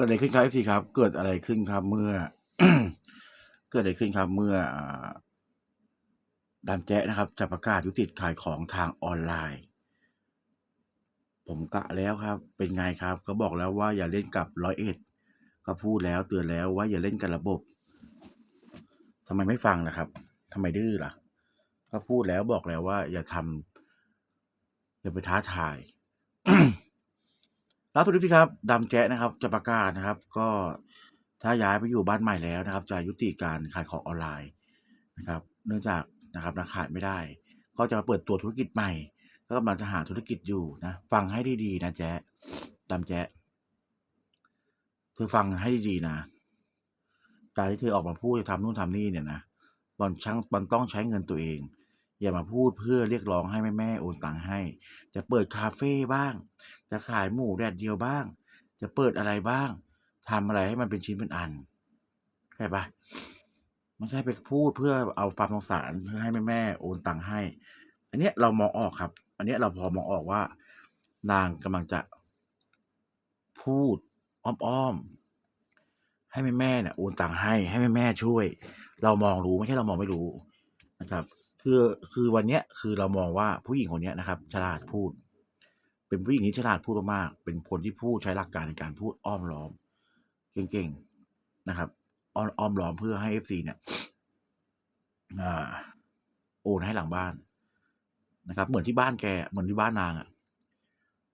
กิดอะไรขึ้นครับ FC ครับ เกิดอะไรขึ้นครับเมื่อ เกิดอะไรขึ้นครับเมื่อดามแจ๊นะครับ จะประกาศยุติขายของทางออนไลน์ ผมกะแล้วครับ เป็นไงครับ ก็บอกแล้วว่าอย่าเล่นกับร้อยเอ็ดก็พูดแล้วเตือนแล้วว่าอย่าเล่นกับระบบทำไมไม่ฟังล่ะครับทำไมดื้อล่ะ ก็พูดแล้วบอกแล้วว่า อย่าทำอย่าไปท้าทาย ล่าสุดนี้ครับดำแจ๊ะนะครับจะประกาศนะครับ ก็ถ้าย้ายไปอยู่บ้านใหม่แล้วนะครับ จะยุติการขายของออนไลน์นะครับ เนื่องจากนะครับราขาไม่ได้ ก็จะมาเปิดตัวธุรกิจใหม่ ก็กำลังจะหาธุรกิจอยู่นะฟังให้ดีๆนะแจ๊ะดำแจ๊ะเธอฟังให้ดีๆนะการที่เธอออกมาพูดจะทำนู่นทำนี่เนี่ยนะมันช่างมันต้องใช้เงินตัวเอง อย่ามาพูดเพื่อเรียกร้องให้แม่แม่โอนตังค์ให้ จะเปิดคาเฟ่บ้าง จะขายหมูแดดเดียวบ้าง จะเปิดอะไรบ้างทำอะไรให้มันเป็นชิ้นเป็นอันเข้าใจปะไม่ใช่ไปพูดเพื่อเอาความสงสารเพื่อให้แม่แม่โอนตังค์ให้ อันเนี้ยเรามองออกครับ อันเนี้ยเราพอมองออกว่า นางกำลังจะพูดอ้อมๆ ให้แม่แม่ๆเนี่ยโอนตังค์ให้ ให้แม่แม่ๆช่วย เรามองรู้ไม่ใช่เรามองไม่รู้นะครับ คือคือวันเนี้ยคือเรามองว่าผู้หญิงคนเนี้ยนะครับ ฉลาดพูด เป็นผู้หญิงที่ฉลาดพูดมากๆเป็นคนที่พูดใช้หลักการในการพูดอ้อมล้อม เก่งๆนะครับอ้อมอ้อมล้อมเพื่อให้เอฟซีเนี่ยอ่าโอนให้หลังบ้านนะครับ เหมือนที่บ้านแกเหมือนที่บ้านนางอะ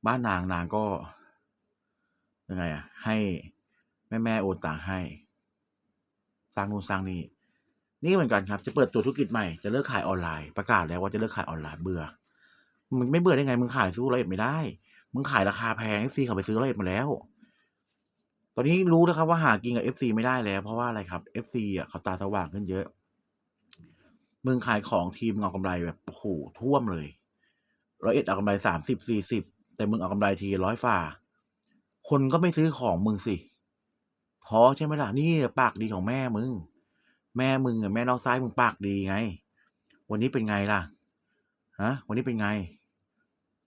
บ้านนางนางก็ยังไงอะ ให้แม่แม่โอนต่างให้ สร้างนู่นสร้างนี่ นี่เหมือนกันครับ จะเปิดตัวธุรกิจใหม่ จะเลิกขายออนไลน์ ประกาศแล้วว่าจะเลิกขายออนไลน์เบื่อ มึงไม่เบื่อได้ไง มึงขายสู้ร้อยเอ็ดไม่ได้ มึงขายราคาแพงเอฟซีเขาไปซื้อร้อยเอ็ดมาแล้ว ตอนนี้รู้แล้วครับว่าหากินกับเอฟซีไม่ได้แล้ว เพราะว่าอะไรครับเอฟซีอะเขาตาสว่างขึ้นเยอะ มึงขายของทีมเอากำไรแบบโอ้โหท่วมเลยร้อยเอ็ดเอากำไรสามสิบสี่สิบแต่มึงเอากำไรทีร้อยฝ่า คนก็ไม่ซื้อของมึงสิท้อใช่ไหมล่ะนี่ปากดีของแม่มึง แม่มึงอะแม่นอกซ้ายมึงปากดีไง วันนี้เป็นไงล่ะฮะวันนี้เป็นไง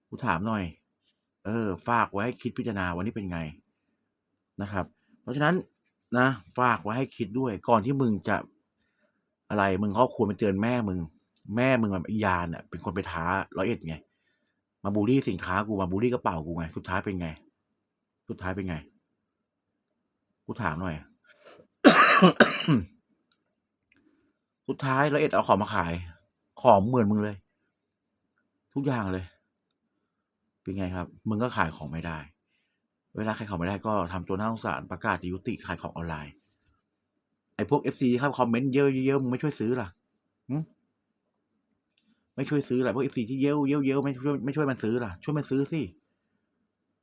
กูถามหน่อย เออ ฝากไว้ให้คิดพิจารณาวันนี้เป็นไงนะครับ เพราะฉะนั้นนะ ฝากไว้ให้คิดด้วย ก่อนที่มึงจะอะไรมึงก็ควรไปเตือนแม่มึง แม่มึงแบบอียานอะเป็นคนไปท้าร้อยเอ็ดไง มาบูลลี่สินค้ากูมาบูลลี่กระเป๋ากูไง สุดท้ายเป็นไง สุดท้ายเป็นไง กูถามหน่อย สุดท้ายร้อยเอ็ดเอาของมาขาย ของเหมือนมึงเลย ทุกอย่างเลย เป็นไงครับ มึงก็ขายของไม่ได้ เวลาขายของไม่ได้ก็ทำตัวน่าสงสารประกาศยุติขายของออนไลน์ไอ้พวกเอฟซีครับคอมเมนต์เยอะๆเยอะมึงไม่ช่วยซื้อล่ะไม่ช่วยซื้อล่ะพวกเอฟซีที่เยอะเยอะเยอะไม่ช่วยไม่ช่วยมันซื้อล่ะ ช่วยมันซื้อสิ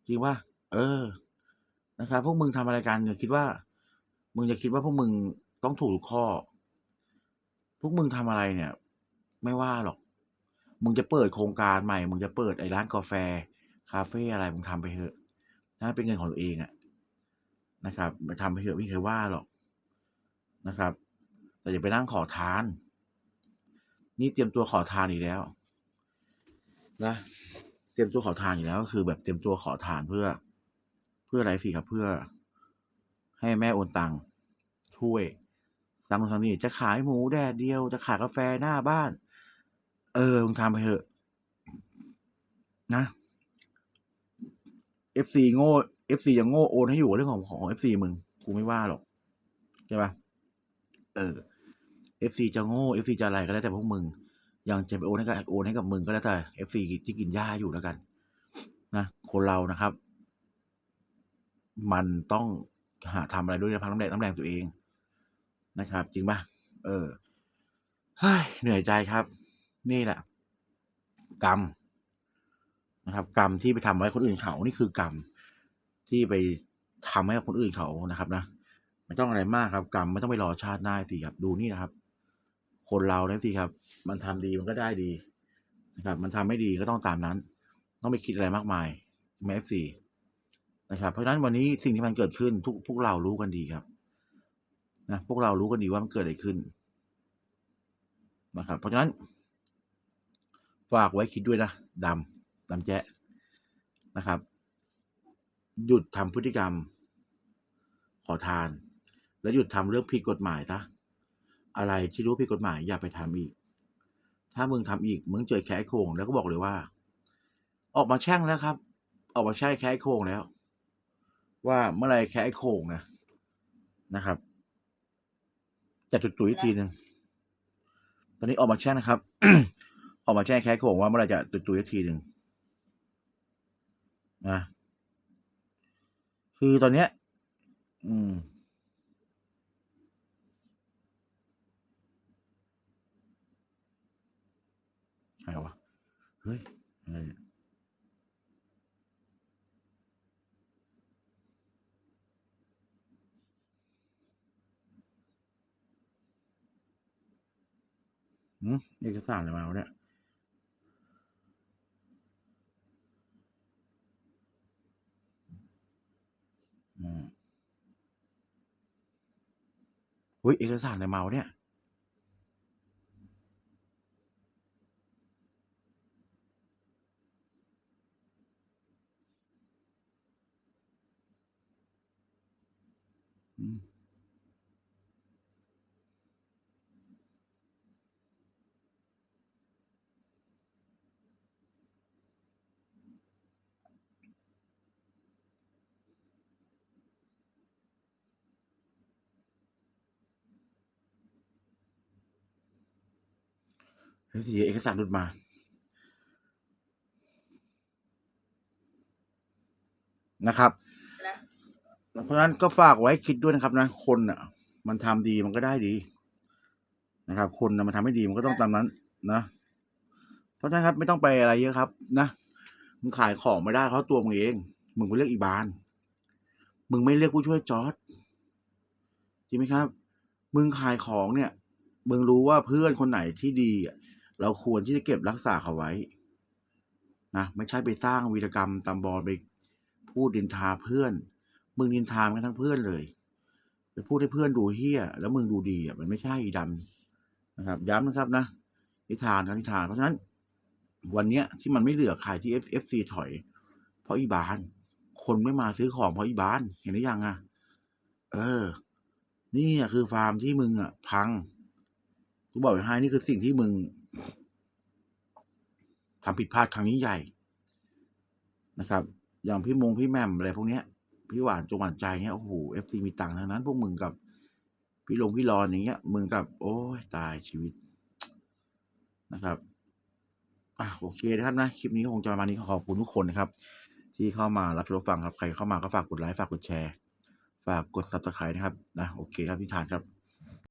จริงว่าเออ นะครับพวกมึงทำอะไรกันเนี่ยคิดว่า มึงจะคิดว่าพวกมึงต้องถูกข้อ พวกมึงทำอะไรเนี่ย ไม่ว่าหรอก มึงจะเปิดโครงการใหม่ มึงจะเปิดไอ้ร้านกาแฟ คาเฟ่อะไร มึงทำไปเถอะ ถ้าเป็นเงินของตัวเองอะนะครับมาทำไปเถอะไม่เคยว่าหรอกนะครับ แต่อย่าไปนั่งขอทาน นี่เตรียมตัวขอทานอีกแล้วนะเตรียมตัวขอทานอยู่แล้วก็คือ แบบเตรียมตัวขอทานเพื่อ เพื่ออะไรสิครับเพื่อ ให้แม่โอนตังค์ช่วย ซังนู่นซังนี่จะขายหมูแดดเดียว จะขายกาแฟหน้าบ้าน เออมึงทำไปเถอะ นะ FC โง่ FC ยังโง่โอนให้อยู่เรื่องของของ FC มึงกูไม่ว่าหรอกใช่ปะเออ FC จะโง่ FC จะอะไรก็แล้วแต่พวกมึงยังจะไปโอนให้กับโอนให้กับมึงก็แล้วแต่ FC ที่กินหญ้าอยู่แล้วกันนะคนเรานะครับ มันต้องหาทำอะไรด้วยน้ำพักน้ำแรงน้ำแรงตัวเอง นะครับ จริงป่ะเออเหนื่อยใจครับ นี่แหละ กรรมนะครับ กรรมที่ไปทำไว้คนอื่นเขานี่คือกรรมที่ไปทำให้คนอื่นเขานะครับนะไม่ต้องอะไรมากครับ กรรมไม่ต้องไปรอชาติหน้าสิครับดูนี่นะครับ คนเราเนี่ยสิครับ มันทำดีมันก็ได้ดีนะครับ มันทำไม่ดีก็ต้องตามนั้น ต้องไปคิดอะไรมากมายแมฟซีนะครับ เพราะฉะนั้นวันนี้สิ่งที่มันเกิดขึ้นทุกพวกเรารู้กันดีครับ นะพวกเรารู้กันดีว่ามันเกิดอะไรขึ้นนะครับเพราะฉะนั้น ฝากไว้คิดด้วยนะดำดำแจ๊ะนะครับ หยุดทำพฤติกรรม ขอทาน แล้วหยุดทำเรื่องผิดกฎหมายซะอะไรที่รู้ผิดกฎหมายอย่าไปทำอีก ถ้ามึงทำอีก มึงเจอแค่โคงแล้วก็บอกเลยว่า ออกมาแช่งแล้วครับ ออกมาแช่แค่โคงแล้ว ว่าเมื่อไรแค่โคงนะนะครับ จะตุยๆอีกทีหนึ่งตอนนี้ออกมาแช่งนะครับ ออกมาแช่งแค่ไอ้โคงว่าเมื่อไหรจะตุยๆอีกทีหนึ่งนะคือตอนเนี้ย อืมใครวะเฮ้ยอะไรเนี่ย เอกสารอะไรมาวะเนี่ยอืมเฮ้ยเอกสารอะไรมาวะเนี่ย เฮ้ยสิเอกสารหลุดมา นะครับนะเพราะฉะนั้นก็ฝากไว้คิดด้วยนะครับนะ คนอะ มันทำดีมันก็ได้ดี นะครับ คนน่ะมันทำไม่ดีมันก็ต้องตามนั้น นะเพราะฉะนั้นครับไม่ต้องไปอะไรเยอะครับ นะมึงขายของไม่ได้เพราะตัวมึงเอง มึงไปเรียกอีบาน มึงไม่เรียกผู้ช่วยจอร์ดจริงไหมครับ มึงขายของเนี่ย มึงรู้ว่าเพื่อนคนไหนที่ดีอะ เราควรที่จะเก็บรักษาเขาไว้นะไม่ใช่ไปสร้างวีรกรรมตามบอลไปพูดดินทาเพื่อน มึงดินทากันทั้งเพื่อนเลยไปพูดให้เพื่อนดูเฮี้ยแล้วมึงดูดีอะมันไม่ใช่อีดำนะครับ ย้ำนะครับนะนิทานครับนิทานเพราะฉะนั้น วันเนี้ยที่มันไม่เหลือใครที่ F F C ถอย เพราะอีบาน คนไม่มาซื้อของเพราะอีบาน เห็นหรือยังอะ เออ นี่คือฟาร์มที่มึงอะ พังกูบอกไว้ให้นี่คือสิ่งที่มึง ทำผิดพลาดครั้งนี้ใหญ่นะครับ อย่างพี่มงพี่แม่มอะไรพวกเนี้ย พี่หวานจงหวานใจเนี้ยโอ้โหเอฟซีมีตังค์ทั้งนั้น พวกมึงกับ พี่ลงพี่รอนอย่างเงี้ย มึงกับ โอ้ยตายชีวิตนะครับอะโอเคนะครับนะคลิปนี้ก็คงจะประมาณนี้ขอบคุณทุกคนนะครับ ที่เข้ามารับชมฟังครับใครเข้ามาก็ฝากกดไลค์ฝากกดแชร์ ฝากกด subscribe นะครับนะโอเคครับพี่ทานครับ